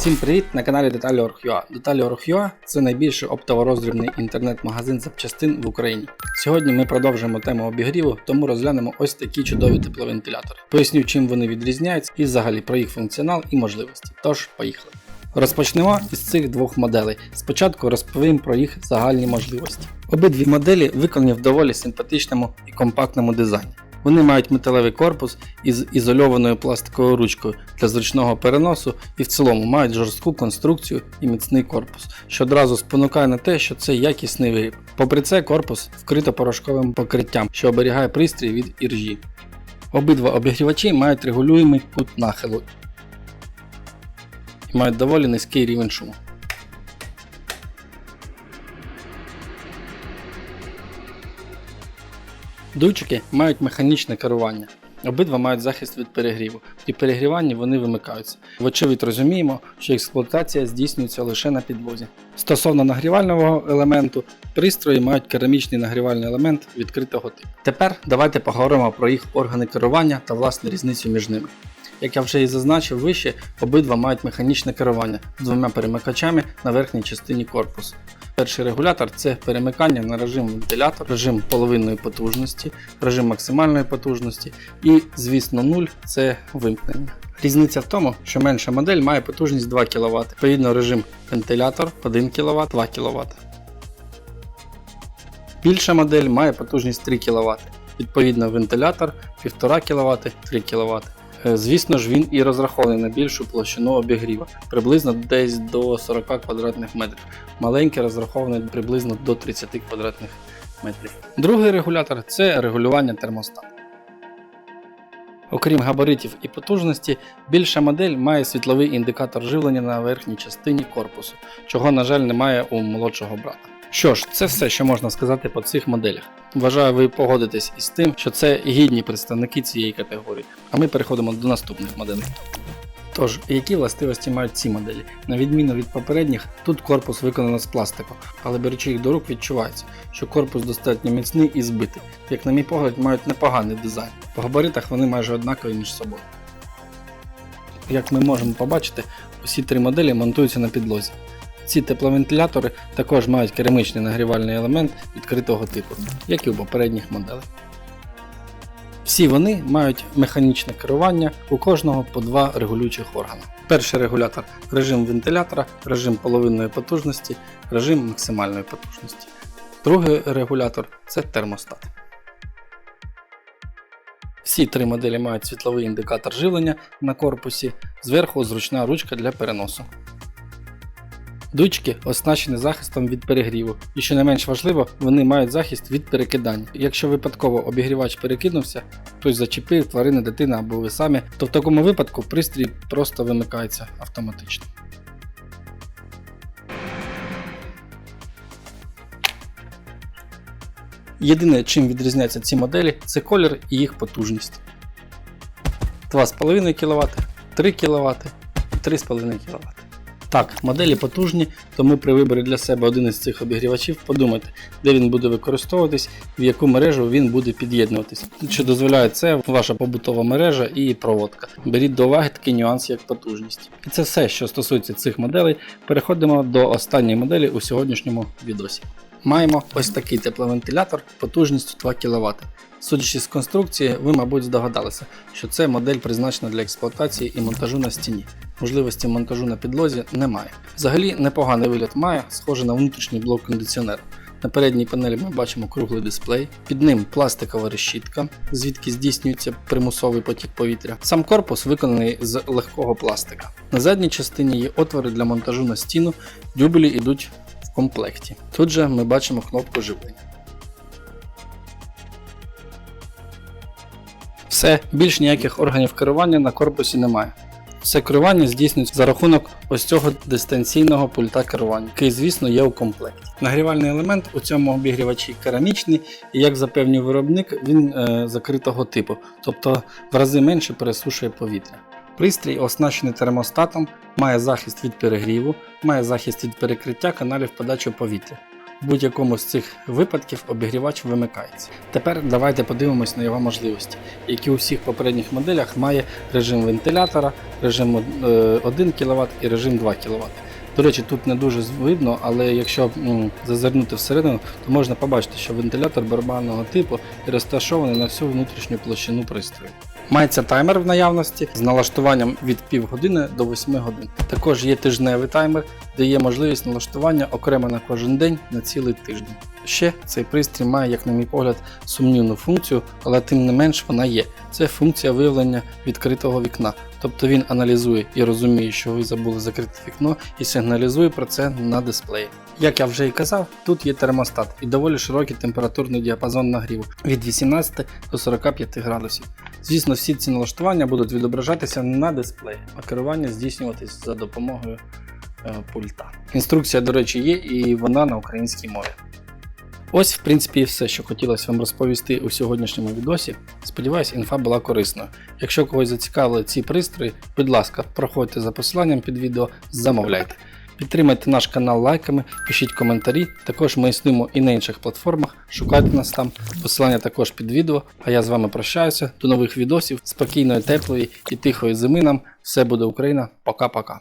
Всім привіт на каналі Деталі Орг.ua. Деталі Орг.ua – це найбільший оптово-роздрібний інтернет-магазин запчастин в Україні. Сьогодні ми продовжуємо тему обігріву, тому розглянемо ось такі чудові тепловентилятори. Поясню, чим вони відрізняються і взагалі про їх функціонал і можливості. Тож, поїхали. Розпочнемо із цих двох моделей. Спочатку розповім про їх загальні можливості. Обидві моделі виконані в доволі симпатичному і компактному дизайні. Вони мають металевий корпус із ізольованою пластиковою ручкою для зручного переносу і в цілому мають жорстку конструкцію і міцний корпус, що одразу спонукає на те, що це якісний виріб. Попри це, корпус вкрито порошковим покриттям, що оберігає пристрій від іржі. Обидва обігрівачі мають регулюємий кут нахилу і мають доволі низький рівень шуму. Дуйчики мають механічне керування. Обидва мають захист від перегріву. При перегріванні вони вимикаються. Вочевидь розуміємо, що експлуатація здійснюється лише на підлозі. Стосовно нагрівального елементу, пристрої мають керамічний нагрівальний елемент відкритого типу. Тепер давайте поговоримо про їх органи керування та власне різницю між ними. Як я вже і зазначив вище, обидва мають механічне керування з двома перемикачами на верхній частині корпусу. Перший регулятор це перемикання на режим вентилятор, режим половинної потужності, режим максимальної потужності і, звісно, 0 це вимкнення. Різниця в тому, що менша модель має потужність 2 кВт, відповідно режим вентилятор 1 кВт, 2 кВт. Більша модель має потужність 3 кВт, відповідно вентилятор 1,5 кВт, 3 кВт. Е, Звісно ж, він і розрахований на більшу площину обігріва, приблизно десь до 40 квадратних метрів. Маленький розрахований приблизно до 30 квадратних метрів. Другий регулятор це регулювання термостату. Окрім габаритів і потужності, більша модель має світловий індикатор живлення на верхній частині корпусу, чого, на жаль, немає у молодшого брата. Що ж, це все, що можна сказати по цих моделях. Вважаю, ви погодитесь із тим, що це гідні представники цієї категорії. А ми переходимо до наступних моделей. Тож, які властивості мають ці моделі? На відміну від попередніх, тут корпус виконано з пластику, але беручи їх до рук, відчувається, що корпус достатньо міцний і збитий, як на мій погляд, мають непоганий дизайн. По габаритах вони майже однакові між собою. Як ми можемо побачити, усі три моделі монтуються на підлозі. Ці тепловентилятори також мають керамічний нагрівальний елемент відкритого типу, як і у попередніх моделей. Всі вони мають механічне керування, у кожного по два регулюючих органи. Перший регулятор режим вентилятора, режим половинної потужності, режим максимальної потужності. Другий регулятор це термостат. Всі три моделі мають світловий індикатор живлення на корпусі, зверху зручна ручка для переносу. Дучки оснащені захистом від перегріву, і що не менш важливо, вони мають захист від перекидання. Якщо випадково обігрівач перекинувся, хтось зачепив тварина, дитина або ви самі, то в такому випадку пристрій просто вимикається автоматично. Єдине, чим відрізняються ці моделі, це колір і їх потужність. 2,5 кВт, 3 кВт і 3,5 кВт. Так, моделі потужні, тому при виборі для себе один із цих обігрівачів подумайте, де він буде використовуватись, в яку мережу він буде під'єднуватись. Чи дозволяє це ваша побутова мережа і проводка. Беріть до уваги такий нюанс, як потужність. І це все, що стосується цих моделей. Переходимо до останньої моделі у сьогоднішньому відосі. Маємо ось такий тепловентилятор потужністю 2 кВт. Судячи з конструкції, ви, мабуть, здогадалися, що це модель призначена для експлуатації і монтажу на стіні. Можливості монтажу на підлозі немає. Взагалі непоганий вигляд має, схоже на внутрішній блок кондиціонера. На передній панелі ми бачимо круглий дисплей, під ним пластикова решітка, звідки здійснюється примусовий потік повітря. Сам корпус виконаний з легкого пластика. На задній частині є отвори для монтажу на стіну, дюбелі йдуть комплекті. Тут же ми бачимо кнопку живлення. Все, більш ніяких органів керування на корпусі немає. Все керування здійснюється за рахунок ось цього дистанційного пульта керування, який, звісно, є у комплекті. Нагрівальний елемент у цьому обігрівачі керамічний, і як запевнив виробник, він е, закритого типу, тобто в рази менше пересушує повітря. Пристрій оснащений термостатом, має захист від перегріву, має захист від перекриття каналів подачі повітря. В будь-якому з цих випадків обігрівач вимикається. Тепер давайте подивимось на його можливості, які у всіх попередніх моделях має режим вентилятора, режим е, 1 кВт і режим 2 кВт. До речі, тут не дуже видно, але якщо зазирнути всередину, то можна побачити, що вентилятор барабанного типу і розташований на всю внутрішню площину пристрою. Мається таймер в наявності з налаштуванням від півгодини до 8 годин. Також є тижневий таймер, де є можливість налаштування окремо на кожен день на цілий тиждень. Ще цей пристрій має, як на мій погляд, сумнівну функцію, але тим не менш вона є. Це функція виявлення відкритого вікна. Тобто він аналізує і розуміє, що ви забули закрити вікно, і сигналізує про це на дисплеї. Як я вже і казав, тут є термостат і доволі широкий температурний діапазон нагріву від 18 до 45 градусів. Звісно, всі ці налаштування будуть відображатися на дисплеї, а керування здійснюватись за допомогою е, пульта. Інструкція, до речі, є і вона на українській мові. Ось, в принципі, все, що хотілося вам розповісти у сьогоднішньому відосі. Сподіваюсь, інфа була корисною. Якщо когось зацікавили ці пристрої, будь ласка, проходьте за посиланням під відео, замовляйте. Підтримайте наш канал лайками, пишіть коментарі. Також ми існуємо і на інших платформах. Шукайте нас там. Посилання також під відео. А я з вами прощаюся. До нових відосів. Спокійної, теплої і тихої зими нам. Все буде Україна. Пока-пока.